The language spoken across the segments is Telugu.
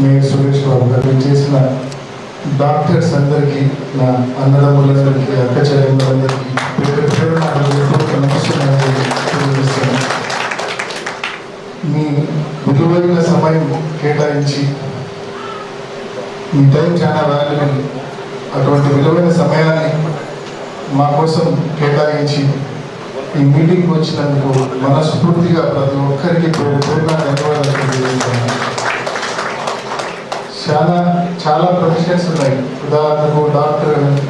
మేయర్ సురేష్ బాబు గారు. చేసిన డాక్టర్స్ అందరికీ నా అన్నదమ్ములందరికీ అక్క చెల్లెమ్మలందరికీ మీ విలువైన సమయం కేటాయించి మీ టైం చాలా వాల్యుబుల్. అటువంటి విలువైన సమయాన్ని మా కోసం కేటాయించి ఈ మీటింగ్కి వచ్చినందుకు మనస్ఫూర్తిగా ప్రతి ఒక్కరికి పేరు పేరున ధన్యవాదాలు తెలియజేస్తున్నాను. చాలా చాలా ప్రొఫెషన్స్ ఉన్నాయి. ఉదాహరణకు డాక్టర్ అని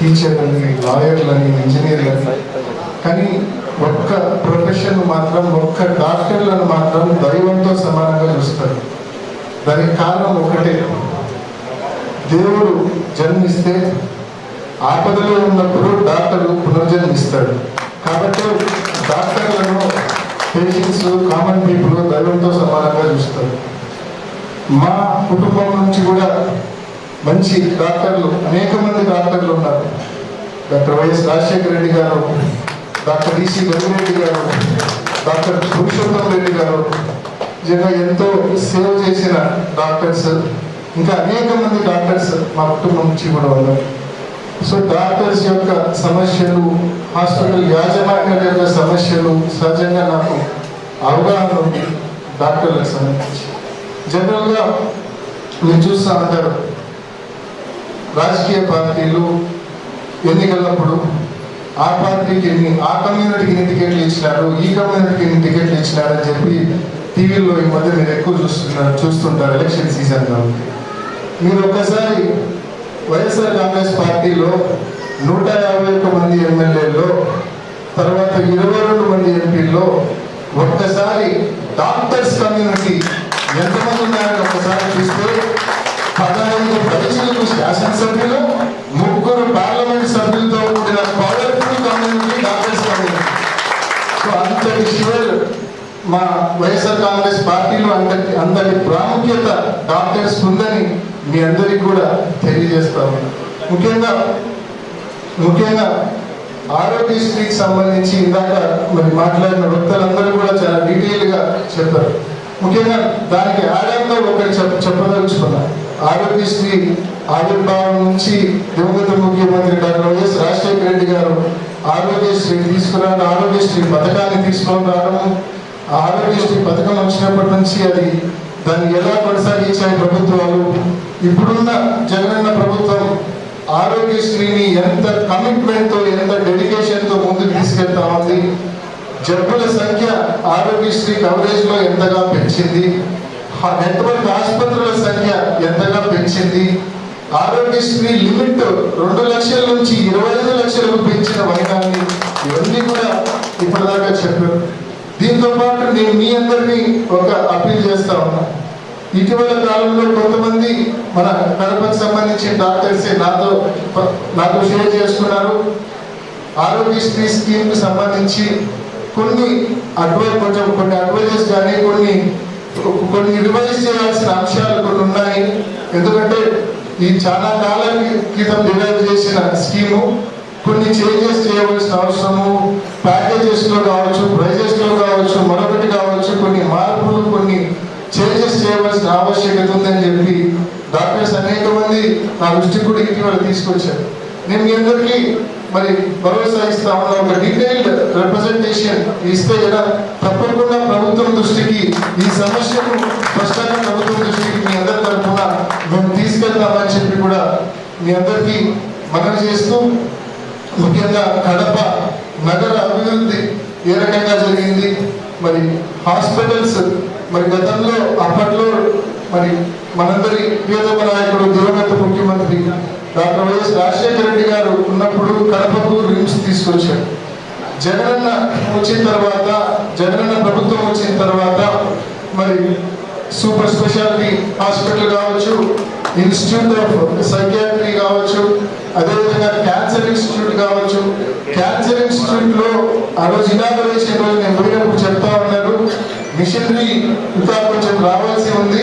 టీచర్ అని లాయర్లు అని ఇంజనీర్లు అని. కానీ ఒక్క ప్రొఫెషన్ మాత్రం ఒక్క డాక్టర్లను మాత్రం దైవంతో సమానంగా చూస్తారు. దానికి కారణం ఒకటే. దేవుడు జన్మిస్తే ఆపదలో ఉన్నప్పుడు డాక్టర్ పునర్జన్మిస్తాడు. కాబట్టి డాక్టర్లను పేషెంట్స్ కామన్ పీపుల్ దైవంతో సమానంగా చూస్తారు. మా కుటుంబం నుంచి కూడా మంచి డాక్టర్లు అనేక మంది డాక్టర్లు ఉన్నారు. డాక్టర్ వైఎస్ రాజశేఖర రెడ్డి గారు డాక్టర్ డిసి రఘురెడ్డి గారు డాక్టర్ పురుషోత్తం రెడ్డి గారు నిజంగా ఎంతో సేవ చేసిన డాక్టర్స్ ఇంకా అనేక మంది డాక్టర్స్ మా కుటుంబం నుంచి కూడా ఉన్నారు. సో డాక్టర్స్ యొక్క సమస్యలు హాస్పిటల్ యాజమాన్యాల యొక్క సమస్యలు సహజంగా నాకు అవగాహన ఉంది డాక్టర్లకు సంబంధించి. జనరల్గా మీరు చూస్తూ ఉంటారు రాజకీయ పార్టీలు ఎన్నికలప్పుడు ఆ పార్టీకి ఎన్ని ఆ కమ్యూనిటీకి ఎన్ని టికెట్లు ఇచ్చినారు ఈ కమ్యూనిటీకి ఎన్ని టికెట్లు ఇచ్చినారు అని చెప్పి టీవీలో ఈ మధ్య మీరు ఎక్కువ చూస్తున్నారు చూస్తుంటారు ఎలక్షన్ సీజన్ కాబట్టి మీరు ఒక్కసారి వైఎస్ఆర్ కాంగ్రెస్ పార్టీలో నూట యాభై ఒక్క మంది ఎమ్మెల్యేల్లో తర్వాత ఇరవై రెండు మంది ఎంపీల్లో ఒక్కసారి డాక్టర్స్ కమ్యూనిటీ వైఎస్ఆర్ కాంగ్రెస్ పార్టీలో అందరి అందరి ప్రాముఖ్యత డాక్టర్స్ ఉందని మీ అందరికి కూడా తెలియజేస్తా ముఖ్యంగా ముఖ్యంగా ఆరోగ్యశ్రీకి సంబంధించి ఇందాక మరి మాట్లాడిన వ్యక్తులందరూ కూడా చాలా డీటెయిల్గా చెప్పారు. ముఖ్యంగా దానికి ఆడంగా ఒకటి చెప్ చెప్పదలుచుకున్నా. ఆరోగ్యశ్రీ ఆవిర్భావం నుంచి దివంగత ముఖ్యమంత్రి డాక్టర్ వైఎస్ రాజశేఖర రెడ్డి గారు ఆరోగ్యశ్రీ తీసుకురావడం ఆరోగ్యశ్రీ పథకాన్ని తీసుకొని రావడం ఆరోగ్యశ్రీ పథకం వచ్చినప్పటి నుంచి అది దాన్ని ఎలా కొనసాగించాయి ప్రభుత్వాలు? ఇప్పుడున్న జగనన్న ప్రభుత్వం ఆరోగ్యశ్రీని ఎంత కమిట్మెంట్తో ఎంత డెడికేషన్తో ముందుకు తీసుకెళ్తా ఉంది? జబ్బుల సంఖ్య ఆరోగ్యశ్రీ కవరేజ్లో ఎంతగా పెంచింది? నెట్వర్క్ ఆసుపత్రుల సంఖ్య ఎంతగా పెంచింది? ఆరోగ్యశ్రీ లిమిట్ రెండు లక్షల నుంచి ఇరవై ఐదు లక్షలకు పెంచిన వైనాన్ని ఇవన్నీ కూడా ఇప్పటిదాకా చెప్పారు. దీంతో పాటు నేను మీ అందరినీ ఒక అప్పీల్ చేస్తా ఉన్నా. ఇటీవల కాలంలో కొంతమంది మన కడపకు సంబంధించిన డాక్టర్స్ నాతో నాతో షేర్ చేసుకున్నారు ఆరోగ్యశ్రీ స్కీమ్కి సంబంధించి కొన్ని అడ్వైజ్ కొంచెం కొన్ని అడ్వైజెస్ కానీ కొన్ని కొన్ని రివైజ్ చేయాల్సిన అంశాలు కొన్ని ఉన్నాయి. ఎందుకంటే ఈ చాలా కాలం క్రితం డిరైవ్ చేసిన స్కీము కొన్ని చేంజెస్ చేయవలసిన అవసరము ప్యాకేజెస్లో కావచ్చు ప్రైజెస్లో కావచ్చు మరొకటి కావచ్చు కొన్ని మార్పులు కొన్ని చేంజెస్ చేయవలసిన ఆవశ్యకత ఉందని చెప్పి డాక్టర్స్ అనేక మంది నా దృష్టి కూడా ఇటీవల తీసుకొచ్చారు. నేను మీ అందరికీ మరి భరోసా ఇస్తా ఉన్న ఒక డీటెయిల్డ్ రిప్రజెంటేషన్ ఇస్తే కదా తప్పకుండా ప్రభుత్వం దృష్టికి ఈ సమస్యను స్పష్టంగా ప్రభుత్వం దృష్టికి మీ అందరి తరఫున మేము తీసుకెళ్తామని చెప్పి కూడా మీ అందరికీ మనం చేస్తూ ముఖ్యంగా కడప నగర అభివృద్ధి ఏ రకంగా జరిగింది? మరి హాస్పిటల్స్ మరి గతంలో అప్పట్లో మరి మనందరి ప్రియతమ నాయకుడు దివంగత ముఖ్యమంత్రి డాక్టర్ వైఎస్ రాజశేఖర రెడ్డి గారు ఉన్నప్పుడు కడపకు రిమ్స్ తీసుకొచ్చారు. జగనన్న వచ్చిన తర్వాత జగనన్న ప్రభుత్వం వచ్చిన తర్వాత మరి సూపర్ స్పెషాలిటీ హాస్పిటల్ కావచ్చు ఇన్స్టిట్యూట్ ఆఫ్ సైకియాట్రీ కావచ్చు అదేవిధంగా క్యాన్సర్ ఇన్స్టిట్యూట్ కావచ్చు. క్యాన్సర్ ఇన్స్టిట్యూట్లో ఆ రోజు ఇనాగరేషన్ రోజు నేను పోయినప్పుడు చెప్తా ఉన్నారు మిషనరీ ఇంకా కొంచెం రావాల్సి ఉంది.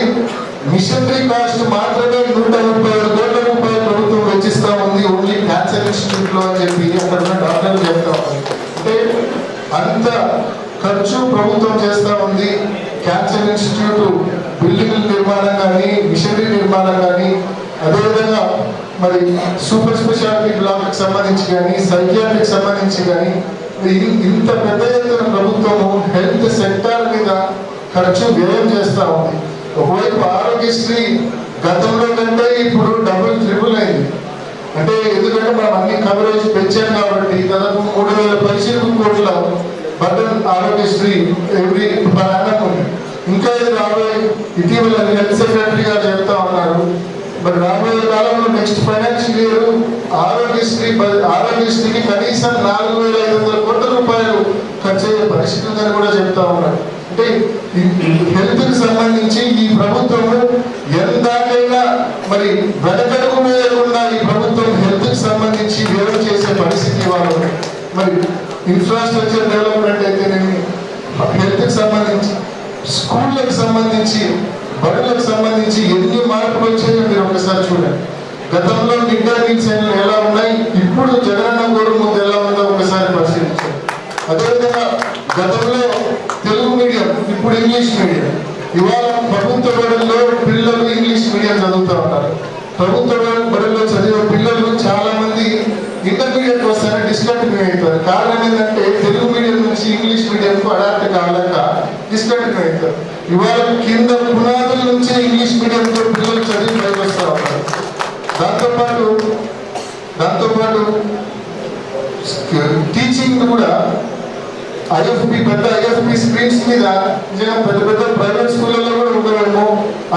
మిషనరీ కాస్ట్ మాత్రమే నూట ముప్పై ఆరు కోట్ల రూపాయలు ప్రభుత్వం వెచ్చిస్తా ఉంది ఓన్లీ క్యాన్సర్ ఇన్స్టిట్యూట్లో అని చెప్పి అక్కడ ఉన్న డాక్టర్లు చెప్తా అంటే అంత ఖర్చు ప్రభుత్వం చేస్తా ఉంది క్యాన్సర్ ఇన్స్టిట్యూట్ బిల్డింగ్ నిర్మాణం కానీ యూనిట్ నిర్మాణం కానీ అదేవిధంగా మరి సూపర్ స్పెషాలిటీ బ్లాక్కి సంబంధించి కానీ సైకియాట్రిక్ సంబంధించి కానీ ఇంత పెద్ద ఎత్తున ప్రభుత్వము హెల్త్ సెక్టార్ మీద ఖర్చు వ్యయం చేస్తూ ఉంది. ఒకవైపు ఆరోగ్యశ్రీ గతంలో కంటే ఇప్పుడు డబుల్ ట్రిపుల్ అయింది. అంటే ఎందుకంటే మనం అన్ని కవరేజ్ పెంచాం కాబట్టి దాదాపు మూడు వేల పదిహేను కోట్ల బట్టన్ ఆరోగ్యశ్రీ ఎవ్రీ ప్రయాణం ఉంది ఇంకా ఇది రాబోయే ఇటీవల హెల్త్ సెక్రటరీ గారు చెప్తా ఉన్నారు. మరి రాబోయే కాలంలో నెక్స్ట్ ఫైనాన్షియల్ ఇయర్ ఆరోగ్యశ్రీ ఆరోగ్యశ్రీకి కనీసం నాలుగు వేల ఐదు వందల కోట్ల రూపాయలు ఖర్చు అయ్యే పరిస్థితి ఉందని కూడా చెప్తా ఉన్నారు. అంటే హెల్త్కి సంబంధించి ఈ ప్రభుత్వము ఎంతకైనా మరి వెనకడుగు వేయకుండా ఈ ప్రభుత్వం హెల్త్కి సంబంధించి వేరు చేసే పరిస్థితి వాళ్ళు మరి ఇన్ఫ్రాస్ట్రక్చర్ డెవలప్మెంట్ అయితేనేమి హెల్త్కి సంబంధించి స్కూళ్ళకి సంబంధించి బడులకు సంబంధించి ఎన్ని మార్పులు వచ్చాయో మీరు ఒకసారి చూడండి. గతంలో మిడ్ డే ఎలా ఉన్నాయి? ఇప్పుడు జగనన్న గోడ ముందు ఎలా ఉందో ఒకసారి పరిశీలించారు అదేవిధంగా గతంలో తెలుగు మీడియం ఇప్పుడు ఇంగ్లీష్ మీడియం. ఇవాళ ప్రభుత్వ బడుల్లో పిల్లలు ఇంగ్లీష్ మీడియం చదువుతూ ఉంటారు ప్రభుత్వ బడుల్లో చదివే పిల్లలు చాలా మంది ఇంటర్మీడియట్ వస్తారని డిస్కంటిన్యూ అవుతారు. కారణం ఏంటంటే తెలుగు మీడియం నుంచి ఇంగ్లీష్ మీడియంకు అడాప్ట్ కాలేక అవుతారు ఇవాళ కింద పునాదుల నుంచి ఇంగ్లీష్ మీడియంతో పిల్లలు చదివి పైకి వస్తూ ఉంటారు దాంతోపాటు దాంతోపాటు టీచింగ్ కూడా ఐఎఫ్పి పెద్ద ఐఎఫ్పి స్క్రీన్స్ మీద నిజంగా పెద్ద పెద్ద ప్రైవేట్ స్కూళ్ళలో కూడా ఉండగలము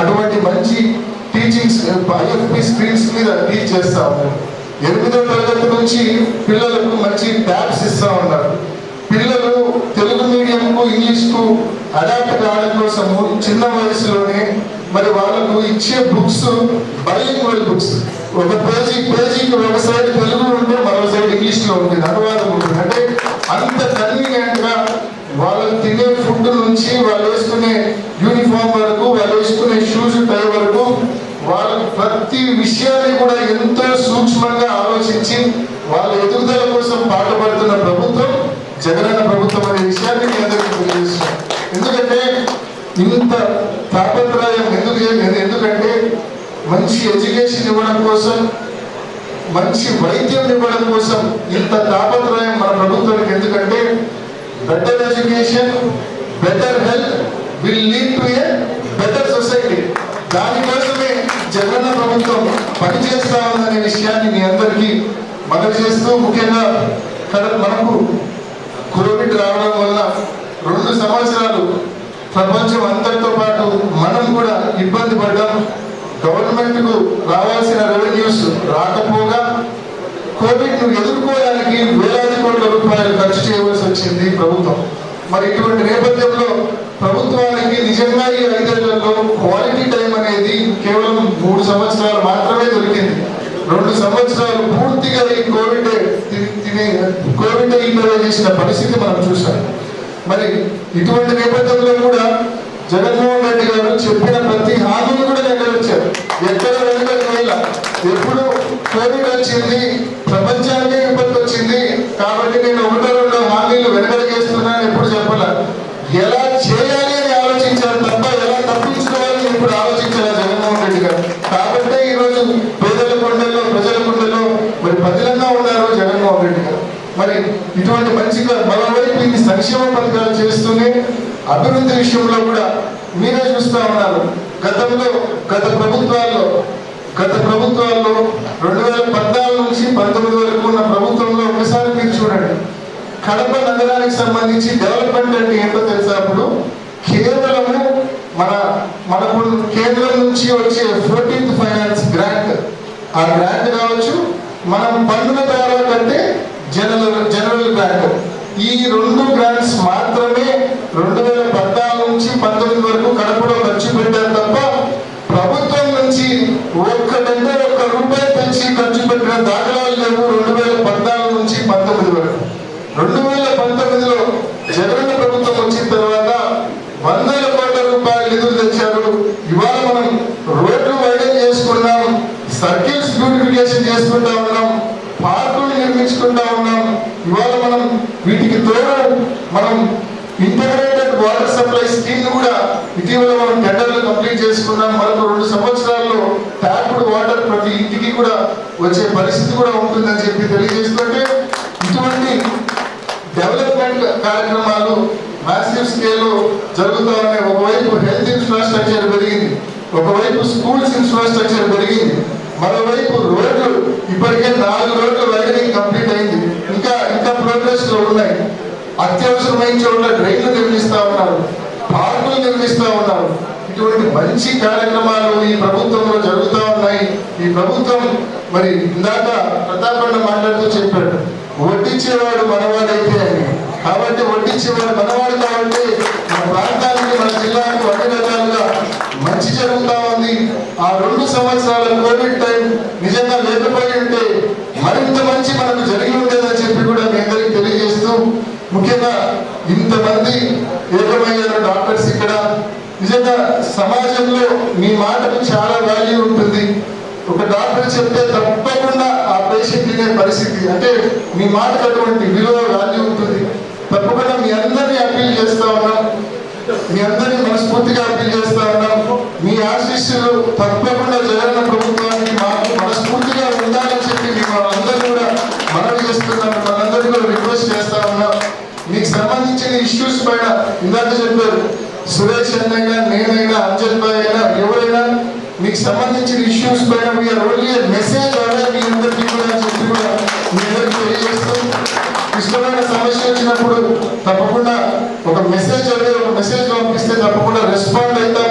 అటువంటి మంచి టీచింగ్స్ ఐఎఫ్పి స్క్రీన్స్ మీద టీచ్ చేస్తా ఉన్నారు. ఎనిమిదో తరగతి నుంచి పిల్లలకు మంచి ట్యాబ్స్ ఇస్తా ఉన్నారు. పిల్లలు తెలుగు మీడియంకు ఇంగ్లీష్కు అడాప్ట్ కావడం కోసము చిన్న వయసులోనే మరి వాళ్ళకు ఇచ్చే బుక్స్ బైలింగ్వల్ బుక్స్. ఒక పేజీ పేజీకి ఒక సైడ్ తెలుగు ఉంటే మరో సైడ్ ఇంగ్లీష్లో ఉంటుంది అనువాదం ఉంటుంది. అంటే అంత కన్వీనియంట్గా వాళ్ళు తినే ఫుడ్ నుంచి వాళ్ళు వేసుకునే యూనిఫామ్ వరకు వాళ్ళు వేసుకునే షూస్ టై వరకు వాళ్ళ ప్రతి విషయాన్ని కూడా ఎంతో సూక్ష్మంగా ఆలోచించి వాళ్ళ ఎదుగుదల కోసం పాటుపడుతున్న ప్రభుత్వం జగన్ ప్రభుత్వం అనే విషయాన్ని మీ అందరికీ తెలియజేస్తున్నాం ఎందుకంటే ఇంత తాపత్రయం ఎందుకు చే- ఎందుకంటే మంచి ఎడ్యుకేషన్ ఇవ్వడం కోసం మంచి వైద్యం ఇవ్వడం కోసం ఇంత తాపత్రయం మన ప్రభుత్వానికి ఎందుకంటే better education better health will lead to a better society దానికోసమే జగన్ ప్రభుత్వం పనిచేస్తా ఉందనే విషయాన్ని మీ అందరికీ మనవి చేస్తూ ముఖ్యంగా మనకు కోవిడ్ రావడం వల్ల రెండు సంవత్సరాలు ప్రపంచం అంతటితో పాటు మనం కూడా ఇబ్బంది పడ్డాం. గవర్నమెంట్కు రావాల్సిన రెవెన్యూస్ రాకపోగా కోవిడ్ను ఎదుర్కోవడానికి వేలాది కోట్ల రూపాయలు ఖర్చు చేయవలసి వచ్చింది ప్రభుత్వం. మరి ఇటువంటి నేపథ్యంలో ప్రభుత్వానికి నిజంగా ఈ ఐదేళ్ళలో క్వాలిటీ టైం అనేది కేవలం మూడు సంవత్సరాలు మాత్రమే దొరికింది. రెండు సంవత్సరాలు పూర్తిగా ఈ కోవిడ్ తినే కోవిడ్ ఇంటర్వ్యూ చేసిన పరిస్థితి మనం చూసాం. మరి ఇటువంటి నేపథ్యంలో కూడా జగన్మోహన్ రెడ్డి గారు చెప్పిన ప్రతి హామీలు ఎక్కడ వెనుకకు ఎప్పుడు కోవిడ్ వచ్చింది ప్రపంచానికి విపత్తు వచ్చింది. కాబట్టి నేను ఒకటో రెండో హామీలు వెనకడిగేస్తున్నాను ఎప్పుడు చెప్పాల. ఎలా చేయాలి అని ఆలోచించారు తప్ప ఎలా తప్పించుకోవాలని ఇప్పుడు ఆలోచించారు జగన్మోహన్ రెడ్డి గారు. కాబట్టి ఈ రోజు పేదల కొండల్లో ప్రజల కొండల్లో మరి ప్రజలంగా ఉన్నారు జగన్మోహన్ రెడ్డి గారు. మరి ఇటువంటి మంచిగా మరోవైపు ఈ సంక్షేమ పథకాలు చేస్తూనే అభివృద్ధి విషయంలో కూడా మీరే చూస్తా ఉన్నారు. గతంలో గత ప్రభుత్వాల్లో గత ప్రభుత్వాల్లో రెండు వేల పద్నాలుగు నుంచి పంతొమ్మిది వరకు ఉన్న ప్రభుత్వంలో ఒకసారి మీరు చూడండి. కడప నగరానికి సంబంధించి డెవలప్మెంట్ అంటే ఏంటో తెలుసా అప్పుడు? కేవలము మన మనకు కేంద్రం నుంచి వచ్చే ఫోర్టీన్త్ ఫైనాన్స్ గ్రాంట్. ఆ గ్రాంట్ కావచ్చు మనం పన్నుల ద్వారా కంటే జనరల్ జనరల్ గ్రాంట్. ఈ రెండు గ్రాంట్స్ మాత్రమే రెండు వేల పద్నాలుగు నుంచి పంతొమ్మిది వరకు కడపలో ఖర్చు పెట్టారు తప్ప ప్రభుత్వం నుంచి ఒక్కటంటే ఒక్క రూపాయి పెంచి ఖర్చు పెట్టిన దాఖలాలు లేవు రెండు వేల పద్నాలుగు నుంచి పంతొమ్మిది వరకు రెండు వేల పంతొమ్మిదిలో జగన్ ప్రభుత్వం వచ్చిన తర్వాత వందల కోట్ల రూపాయల నిధులు తెచ్చారు ఇవాళ మనం రోడ్లు వైడన్ చేసుకున్నాం సర్కిల్స్ బ్యూటిఫికేషన్ చేసుకుంటా ఉన్నాం నిర్మించుకుంటా ఉన్నాం ఇవాళ మనం వీటికి తోడు మనం ఇంటగ్రేటెడ్ వాటర్ సప్లై స్కీమ్ కూడా ఇటీవల మనం టెండర్లు కంప్లీట్ చేసుకున్నాం. మరొక రెండు సంవత్సరాల్లో ట్యాప్డ్ వాటర్ ప్రతి ఇంటికి కూడా వచ్చే పరిస్థితి కూడా ఉంటుందని చెప్పి తెలియజేస్తుంటే ఇటువంటి డెవలప్మెంట్ కార్యక్రమాలు మ్యాసివ్ స్కేల్లో జరుగుతూ ఒకవైపు హెల్త్ ఇన్ఫ్రాస్ట్రక్చర్ పెరిగింది. ఒకవైపు స్కూల్స్ ఇన్ఫ్రాస్ట్రక్చర్ పెరిగింది. మరోవైపు రోడ్లు ఇప్పటికే నాలుగు రోడ్లు వైరింగ్ కంప్లీట్ అయింది ఇంకా ఇంకా ప్రోగ్రెస్లో ఉన్నాయి అత్యవసరమైన చోట్ల రైళ్ళు నిర్మిస్తా ఉన్నారు పార్కులు నిర్మిస్తా ఉన్నారు. ఇటువంటి మంచి కార్యక్రమాలు ఈ ప్రభుత్వంలో జరుగుతూ ఉన్నాయి. ఈ ప్రభుత్వం మరి ఇందాక ప్రతాపన్న మాట్లాడుతూ చెప్పాడు వడ్డించేవాడు మనవాడైతే అని. కాబట్టి వడ్డించేవాడు మనవాడు కాబట్టి మన ప్రాంతానికి మన జిల్లాకు అన్ని రకాలుగా మంచి జరుగుతూ ఉంది. ఆ రెండు సంవత్సరాల కోవిడ్ టైం నిజంగా లేకపోయి ముఖ్యంగా ఇంతమంది ఏకమయ్యారు డాక్టర్స్ ఇక్కడ. నిజంగా సమాజంలో మీ మాటకు చాలా వాల్యూ ఉంటుంది. ఒక డాక్టర్ చెప్తే తప్పకుండా ఆ పేషెంట్ వినే పరిస్థితి. అంటే మీ మాటకు అటువంటి విలువ వాల్యూ ఉంటుంది. తప్పకుండా మీ అందరినీ అప్పీల్ చేస్తా ఉన్నాం. మీ అందరినీ మనస్ఫూర్తిగా అప్పీల్ చేస్తా ఉన్నాం. మీ ఆశీస్సులు తప్పకుండా జగన్ ప్రభుత్వానికి మాకు మనస్ఫూర్తిగా ఉండాలని చెప్పి మేము అందరూ కూడా మనవి చేస్తున్నాం మనందరూ కూడా రిక్వెస్ట్ చేస్తా ఉన్నాం మీకు సంబంధించిన ఇష్యూస్ పైన ఇందాక చెప్పారు సురేష్ అన్నైనా నేనైనా అంజన్ భాయ్ అయినా ఎవరైనా మీకు సంబంధించిన ఇష్యూస్ పైన మీ ఓన్లీ మెసేజ్ అవే మీ అందరికీ కూడా అని చెప్పి కూడా మీ అందరికీ తెలియజేస్తాం ఇష్టమైన సమస్య వచ్చినప్పుడు తప్పకుండా ఒక మెసేజ్ అనేది ఒక మెసేజ్ పంపిస్తే తప్పకుండా రెస్పాండ్ అవుతాం.